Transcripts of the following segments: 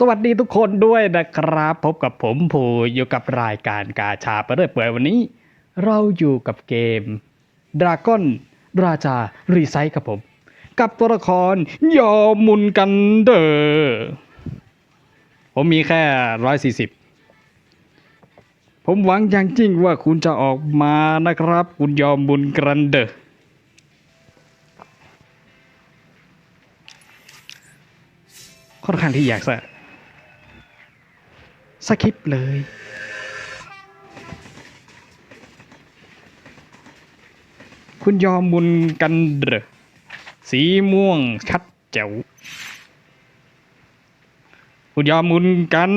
สวัสดีทุกคนด้วยนะครับ พบกับผมผูอยู่กับรายการกาชาไปเรื่อยเปื่อยวันนี้ เราอยู่กับเกม Dragon ราชารีไซค์ครับผม กับตัวละครยอมมุนกันเดอร์ผมมีแค่ร้อยสี่สิบผมหวังอย่างจริงว่าคุณจะออกมานะครับ คุณยอมมุนกันเดอร์ค่อนข้างที่อยากจะ สคริปเลย คุณยอมบุญกันเดรอสีม่วงชัดแจ๋วคุณยอมบุญกัน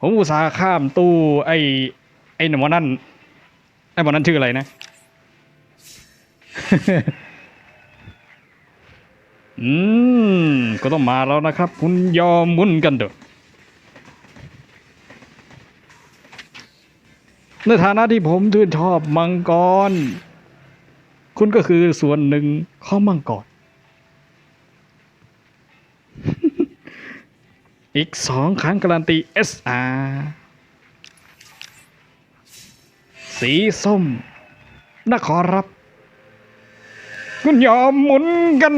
ผมอุตส่าห์ข้ามตู้ไอ้ไอ้หนุ่มนั่นไอ้หมอนั่นชื่ออะไรนะอืม ก็ต้องมาแล้วนะครับ คุณยอมมุนกันเถอะ ในฐานะที่ผมชื่นชอบมังกร คุณก็คือส่วนหนึ่งของมังกร อีกสองครั้งการันตี SR สีส้มนะขอรับ คุณยอมหมุนกัน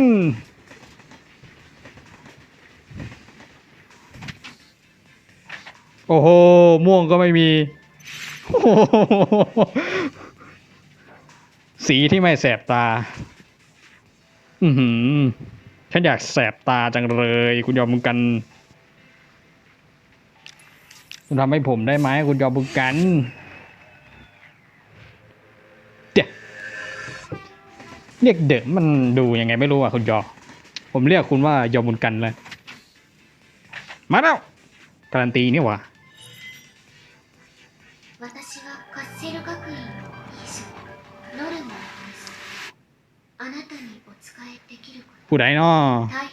โอ้โห ม่วงก็ไม่มี สีที่ไม่แสบตา อือหือ ฉันอยากแสบตาจังเลย คุณยอมมึงกัน คุณทำให้ผมได้ไหมคุณยอมมึงกันเดี๋ยวเรียกเดอะมันดูยังไงไม่รู้อะคุณยอ ผมเรียกคุณว่ายอมบุญกันเลย มาแล้วการันตีนี่หว่า カッセル学院の医師ノルマですあなたにお仕えできるこ ผู้ใดเนาะ と大変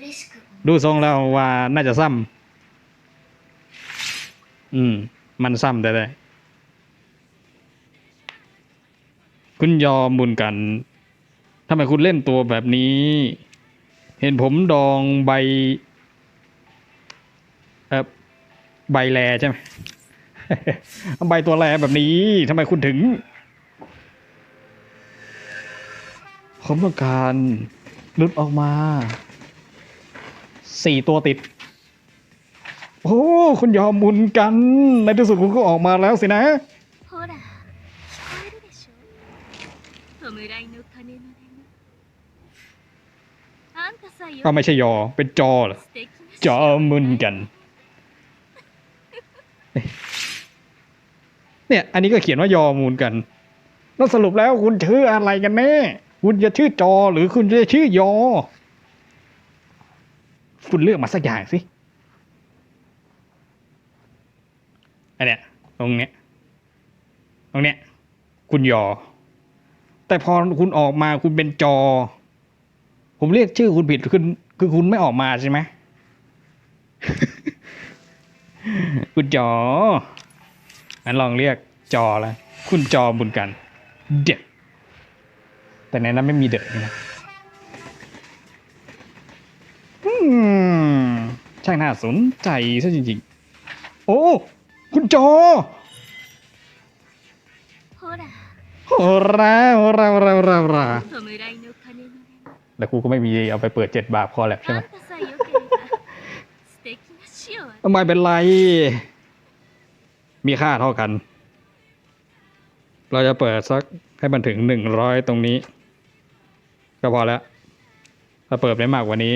嬉しく思い ดูทรงแล้วว่าน่าจะซ้ำอืม มันซ้ำแต่ได้คุณยอมบุญกันทำไมคุณเล่นตัวแบบนี้ เห็นผมดองใบ เออใบแลใช่ไหม ทำไมตัวแรแบบนี้ทำไมคุณถึง ผมต้องการลุดออกมาสี่ตัวติด โอ้ คุณยอมมุนกัน ในที่สุดคุณก็ออกมาแล้วสินะก็ไม่ใช่ยอ เป็นจอเหรอจอมุนกัน เนี่ย อันนี้ก็เขียนว่ายอมูลกัน แล้วสรุปแล้วคุณชื่ออะไรกันแน่ คุณจะชื่อจอหรือคุณจะชื่อยอ คุณเลือกมาสักอย่างสิ อันเนี้ยตรงเนี้ยตรงเนี้ย คุณยอ แต่พอคุณออกมาคุณเป็นจอ ผมเรียกชื่อคุณผิดคือคือคุณไม่ออกมาใช่ไหมคุณจอ งั้นลองเรียกจอละคุณจอบุญกันเด็ดแต่ในนั้นไม่มีเด็ดนะช่างน่าสนใจซะจริงๆ โอ้ คุณจอโหราโหราโหราโหราโหราแต่กูก็ไม่มีเอาไปเปิดเจ็ดบาปพอแหละใช่ไหมไม่เป็นไร มีค่าเท่ากัน เราจะเปิดสักให้มันถึงหนึ่งร้อยตรงนี้ ก็พอแล้ว ถ้าเปิดได้มากกว่านี้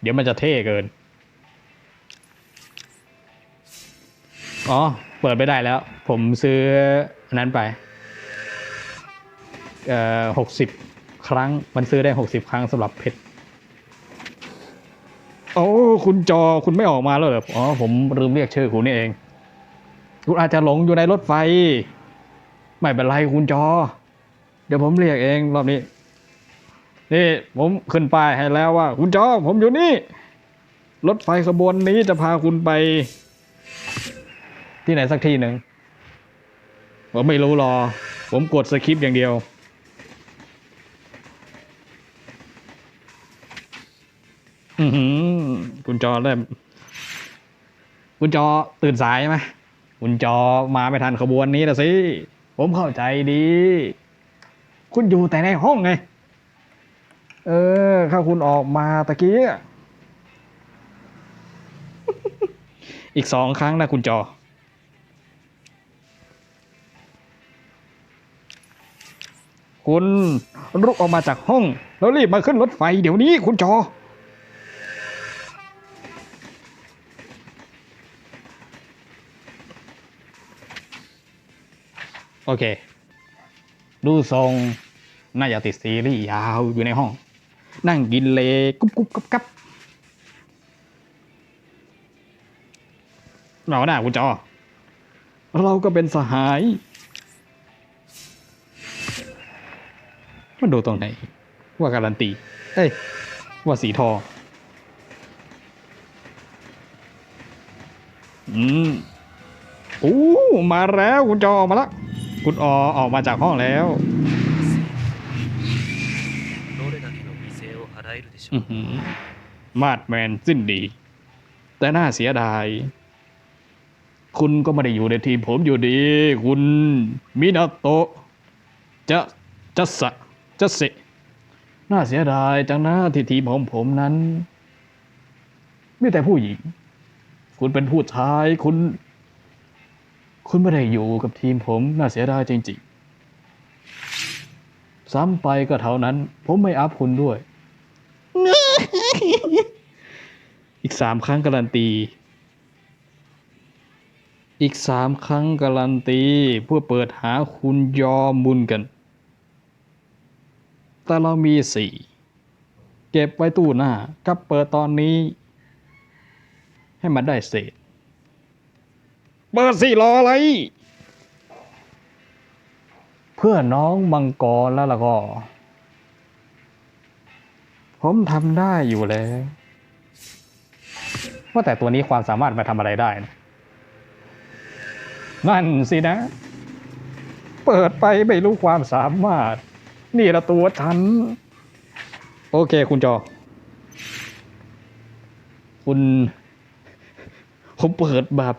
เดี๋ยวมันจะเท่เกิน อ๋อ เปิดไม่ได้แล้ว ผมซื้อนนั้นไปเอ่อหกสิบครั้ง มันซื้อได้หกสิบครั้งสำหรับเพชรโอ้คุณจอคุณไม่ออกมาแล้วเหรอ อ๋อ ผมลืมเรียกชื่อคุณนี่เอง คุณอาจจะหลงอยู่ในรถไฟ ไม่เป็นไรคุณจอ เดี๋ยวผมเรียกเองรอบนี้ นี่ผมขึ้นป้ายให้แล้วว่า คุณจอ ผมอยู่นี่ รถไฟขบวนนี้จะพาคุณไป ที่ไหนสักที่หนึ่งผมไม่รู้รอ ผมกดสคริปต์อย่างเดียวอือหือคุณจอเริ่มคุณจอตื่นสายไหม คุณจอมาไม่ทันขบวนนี้นะสิ ผมเข้าใจดี คุณอยู่แต่ในห้องไง เออ ถ้าคุณออกมาตะกี้อะอีกสองครั้งนะคุณจอ คุณลุกออกมาจากห้อง แล้วรีบมาขึ้นรถไฟเดี๋ยวนี้คุณจอ โอเค ดูทรงน่าจะติดซีรีส์ยาวอยู่ในห้อง นั่งกินเลกุ๊บกุ๊บกับกับเราหน้าคุณจอ เราก็เป็นสหายมันดูตรงไหน ว่าการันตี เอ้ย ว่าสีทองอืมโอ้มาแล้วคุณจอมาแล้ว คุณอออกมาจากห้องแล้วมาดแมนสิ้นดี แต่น่าเสียดาย คุณก็ไม่ได้อยู่ในทีมผมอยู่ดี คุณมินาโตะจะจะสะจะเสะน่าเสียดายจังนะที่ทีมขอผมนั้นไม่แต่ผู้หญิง คุณเป็นผู้ชายคุณ คุณไม่ได้อยู่กับทีมผมน่าเสียดายจริงๆ ซ้ำไปก็เท่านั้น ผมไม่อัพคุณด้วย อีกสามครั้งการันตี อีกสามครั้งการันตี เพื่อเปิดหาคุณยอมมุนกัน แต่เรามีสี่เก็บไว้ตู้หน้ากับเปิดตอนนี้ ให้มันได้เศษ เปิดสี่รออะไร เพื่อน้องมังกรแล้วล่ะก็ ผมทำได้อยู่แล้วว่าแต่ตัวนี้ความสามารถมาทำอะไรได้นะนั่นสินะ เปิดไปไม่รู้ความสามารถ นี่ละตัวฉัน โอเคคุณจอ คุณ ผมเปิดแบบ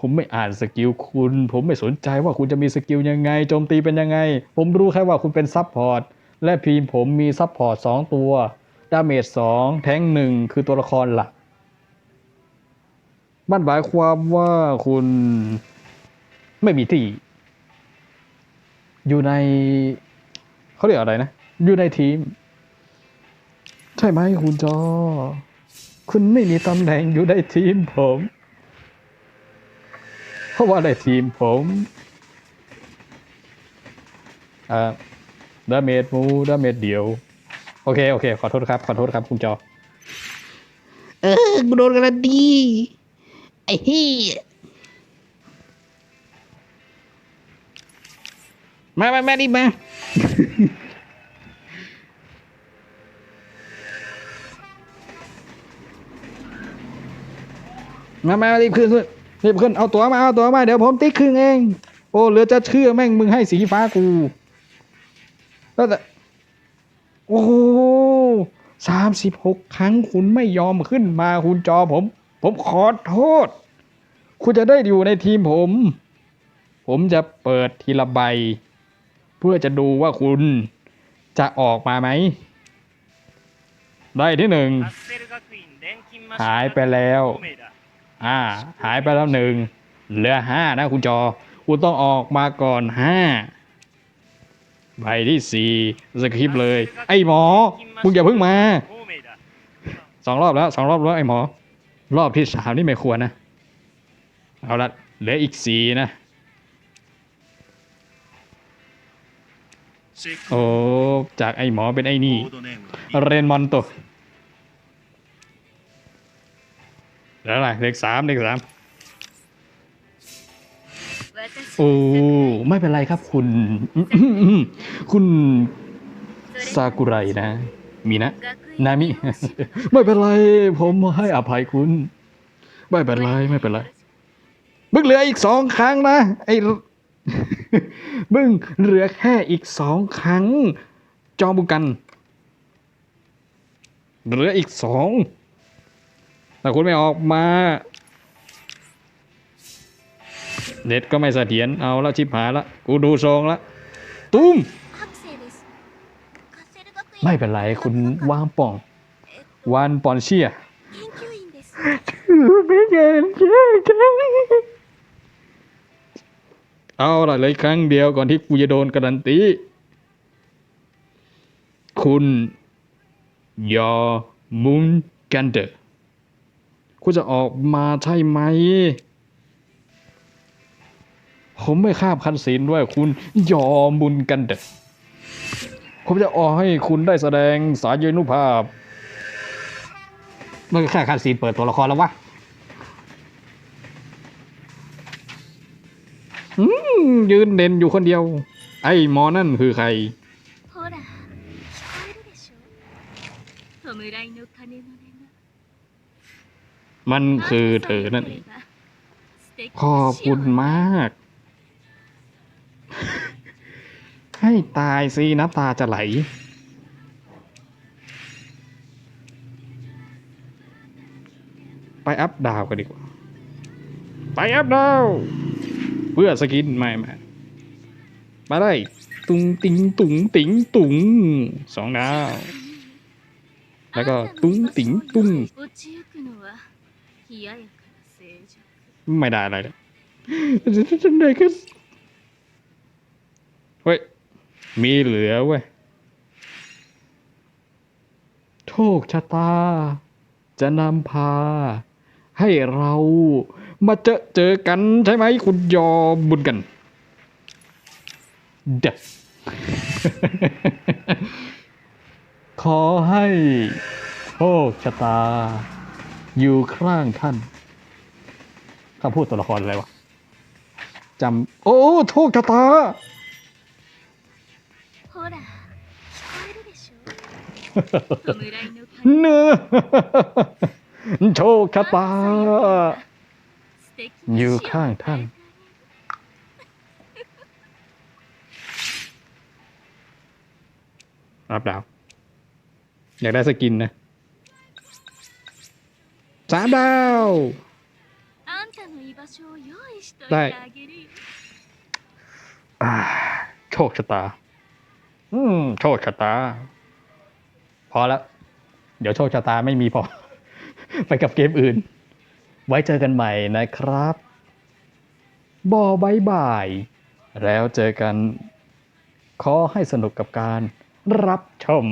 ผมไม่อ่านสกิลคุณ ผมไม่สนใจว่าคุณจะมีสกิลยังไงโจมตีเป็นยังไง ผมรู้แค่ว่าคุณเป็นซับพอร์ตและทีมผมมีซับพอร์ตสองตัวดาเมจสองแทงหนึ่งคือตัวละครหลักมันหมายความว่าคุณไม่มีที่ อยู่ในเขาเรียกอะไรนะ อยู่ในทีม ใช่ไหมคุณจอ คุณไม่มีตำแหน่งอยู่ในทีมผม ราะว่าในทีมผมอ่าดาเมจมูดาเมจเดียว โอเค โอเค ขอโทษครับ ขอโทษครับ คุณจอ เออกูโดนกันดี ไอ้เหี้ยมามามาดิมา มามารีบขึ้นขึ้น นี่เพื่อนเอาตัวมาเอาตัวมาเดี๋ยวผมติ๊กครึ่งเอง โอ้เหลือจะเชื่อแม่งมึงให้สีฟ้ากูแล้วแต่โอ้สามสิบหกครั้งคุณไม่ยอมขึ้นมาคุณจอผม ผมขอโทษ คุณจะได้อยู่ในทีมผม ผมจะเปิดทีละใบ เพื่อจะดูว่าคุณจะออกมาไหม ได้ที่หนึ่งหายไปแล้ว อ่า หายไปแล้วหนึ่งเหลือห้านะคุณจอ คุณต้องออกมาก่อนห้าใบที่สี่สคริปเลย ไอ้หมอมึงอย่าเพิ่งมาสองรอบแล้วสองรอบแล้วไอ้หมอ รอบที่สามนี่ไม่ควรนะ เอาละเหลืออีกสี่นะ โอ้ จากไอ้หมอเป็นไอ้นี่ เรนมอนโต แล้วอะไรเลขสามเลขสามโอ้ไม่เป็นไรครับคุณ คุณซากุไรนะ มีนะ นามิ ไม่เป็นไร ผมให้อภัยคุณ ไม่เป็นไร ไม่เป็นไรมึงเหลืออีกสองครั้งนะไอ้มึงเหลือแค่อีกสองครั้ง จอมบุกัน เหลืออีกสอง แต่คุณไม่ออกมา เด็ดก็ไม่เสถียรเอาละชิบหายละกูดูทรงละตุ้ม ไม่เป็นไรคุณวางป่อง วานปอนเชียไม่เกินเชื่อใจเอาละเลยครั้งเดียวก่อนที่กูจะโดนการันตี คุณยอมุนกันเดอ คุณจะออกมาใช่ไหม ผมไม่ข้ามคันศีลด้วยคุณยอมุนกันเดอร์ผมจะออกให้คุณได้แสดงสายนุภาพ มันก็แค่คันซีนเปิดตัวละครแล้ววะ อืมยืนเด่นอยู่คนเดียว ไอ้หมอนั่นคือใคร ほら聞こえるでしょ弔いの鐘の音が มันคือเธอนั่นเอง素敵ขอบคุณมาก ให้ตายสิน้ำตาจะไหล ไปอัพดาวกันดีกว่า ไปอัพดาว เพื่อสกินไม่ไม่มาได้ ตุงติงตุงติงตุงสองดาว แล้วก็ตุ้งติ๋งตุ้ง ไม่ได้อะไรเลยฉันได้ก็เฮ้ย มีเหลือเว้ย โชคชะตา จะนำพา ให้เรามาเจอเจอกันใช่ไหมคุณยอมบุญกัน เด็ด ขอให้โชคชะตา อยู่ข้างท่านคำพูดตัวละครอะไรวะจำโอ้โทคชะตาเนื้อโชคชะตา อยู่ข้างท่าน รับดาว อยากได้สกินนะ สามดาวได้โชคชะตา อืม โชคชะตา พอแล้ว เดี๋ยวโชคชะตาไม่มีพอ ไปกับเกมอื่น ไว้เจอกันใหม่นะครับ บอบายบาย แล้วเจอกัน ขอให้สนุกกับการรับชม